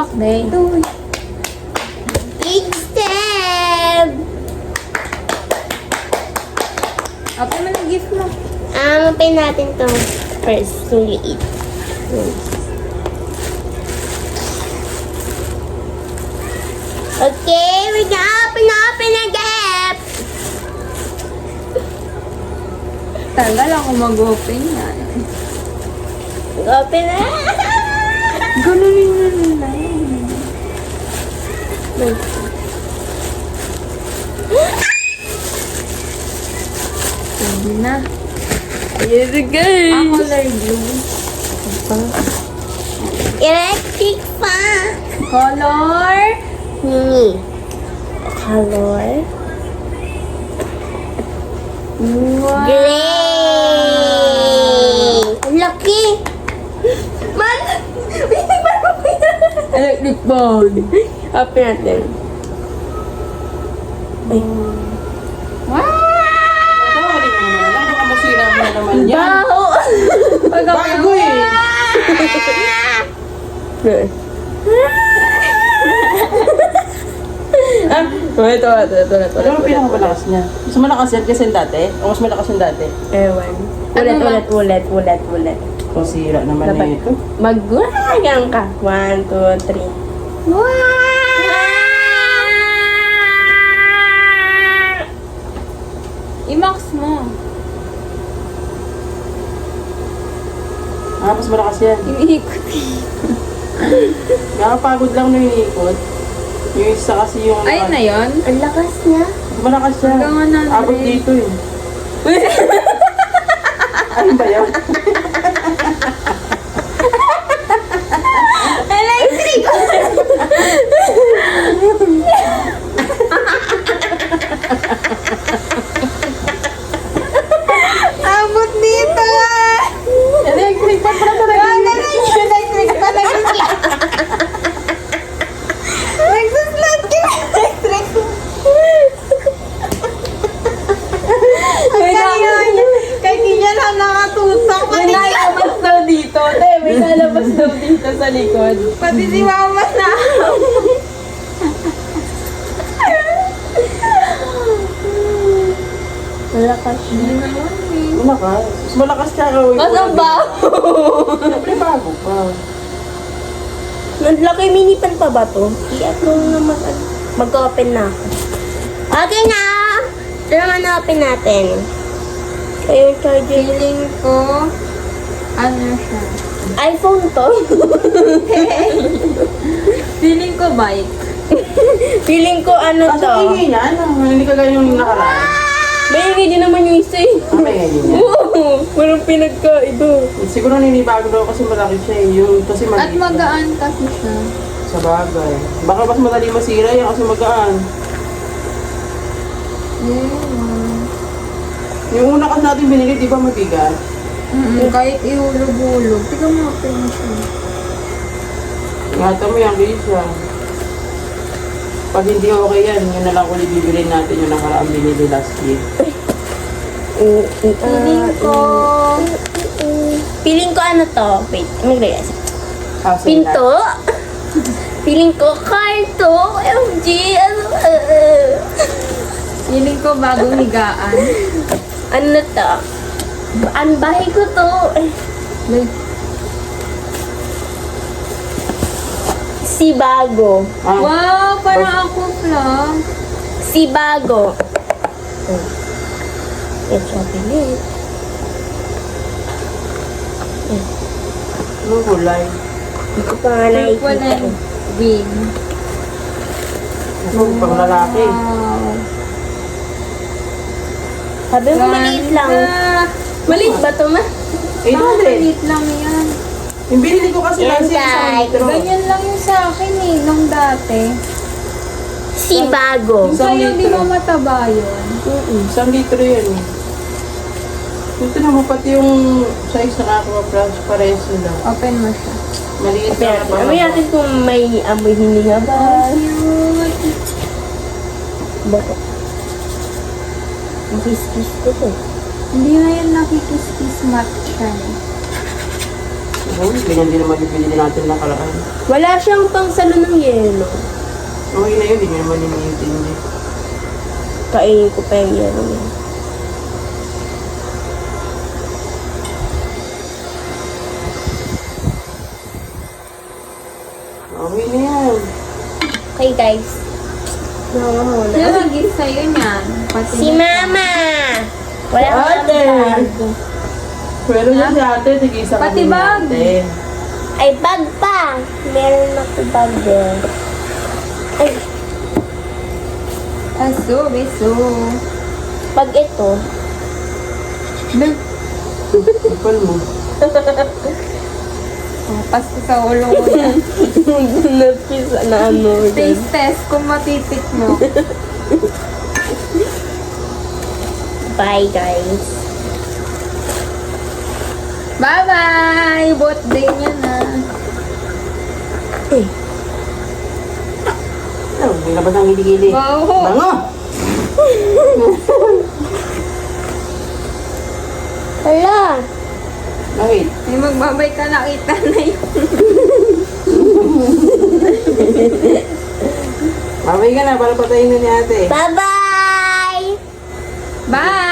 birthday to you. Big step! Open mo na gift mo. Ah, mapay natin to first. Yung liit. Okay, we're gonna open, open the gift! Tagal ako mag-open yan. Open na! Ganunin na Sabi na. Here we go! Ang color blue. Electric fan! Color? Hingi. Color? Wow. Gray! Ang laki! Man! Electric ball. Open natin. Ay. Wow! Baka masira mo na naman yan. Baho! Bago eh. ah, ito, ito, ito, ito, ito. Ano ang pinakamalakas niya? Mas malakas yan kasi yung dati? O mas malakas yung dati? Ewan. Ulit, ulit, ulit, ulit, ulit. O sira naman na Dapat ito. magwagang ka. One, two, three. I-max mo. Ah, mas malakas yan. Iniikot. Nakapagod lang nung iniikot. Yung isa kasi yung... Ayun na yun. Ang lakas niya. Mas malakas siya. Hanggang 100. Abot dito eh. ano ba yan? Electric! Abot dito ah! Electric pa pala talaga. Electric pa Nagsuslat ka electric. Kaya kay Kinya lang nakatutok. May lalabas daw dito. Te, may lalabas daw dito sa likod. Pati si mama na. Malakas Hindi naman eh. Malakas. Mas malakas ka ka. Mas ang baho. Siyempre bago pa. Nandlaki mini pan pa ba to? Iyak ko naman. Mag-open na ako. Okay na! Ito naman na-open natin. Yung charger. Feeling ko, ano siya? iPhone to. Feeling ko bike. Feeling ko ano Kaso to. hingi niya, ano? Hindi ka ganyan yung nakaraan. May hindi naman yung isa eh. Ah, may hingi niya. Oo, walang pinagkaiba. Siguro ninibago daw kasi malaki siya eh. Yung kasi At maliit lang. magaan kasi siya. Sa bagay. Baka mas madali masira yan kasi magaan. Yeah. Yung una kasi natin binili, di ba mabigat? Mm-mm, kahit ihulog-hulog. Tingnan mo open mo siya. Ingatan mo yan, Lisa. Pag hindi okay yan, yun na lang ulit bibili natin yung nakaraang binili last year. Feeling ko, Feeling ko ano to? Wait, may realize. House and Pinto? Feeling ko car to. MG, ano? uh, feeling ko bagong higaan. ano na to? Ang bahay ko to. Like, Si Bago. Ah, wow, parang ako lang. Si Bago. Oh. It's open it. anong kulay? Hindi ko pa nga nakikita. and green. Ako, pang lalaki. Wow. Sabi mo maliit lang. Ganda. Maliit ba to ma? 800. Maliit lang yan. Yung binili ko kasi Yan, isang guys. litro. Ganyan lang yung sa akin eh, nung dati. Si Bago. Yung Isang sa'yo, di litro. mo mataba yun. Mm-mm, Isang litro yan eh. Ito naman pati yung size ng Aqua Plus, pares sila. Open mo siya. Maliit Pero, na amoy natin kung may amoy hininga ba. Cute. Bako. Makis-kiss ko to. Hindi na yan nakikis-kiss mat siya eh. Oh, ganyan din naman yung pinili natin nakaraan. Wala siyang pang salo ng yelo. Okay na yun, hindi naman iniintindi. Kainin ko pa yung yelo niya. Okay na yan. Okay guys. Muna. Sino nag-gift sa'yo niyan? Pati Si Mama! Wala ko Ate! Pero na si ate, tig-isa Pati kami ni bag. Ay, bag pa! Meron ako bag din. Ay, Aso, beso. pag ito. Ipal mo. Oh, Pasko sa ulo ko yan. Napisa na ano. Taste test kung matitik mo. Bye guys. Bye-bye! Birthday niya na. Ano, may labas ang gili-gili. Wow! Bango! Hala! Bakit? May magbabay ka nakita na yun. Babay ka na, para patayin na ni ate. Bye-bye! Bye!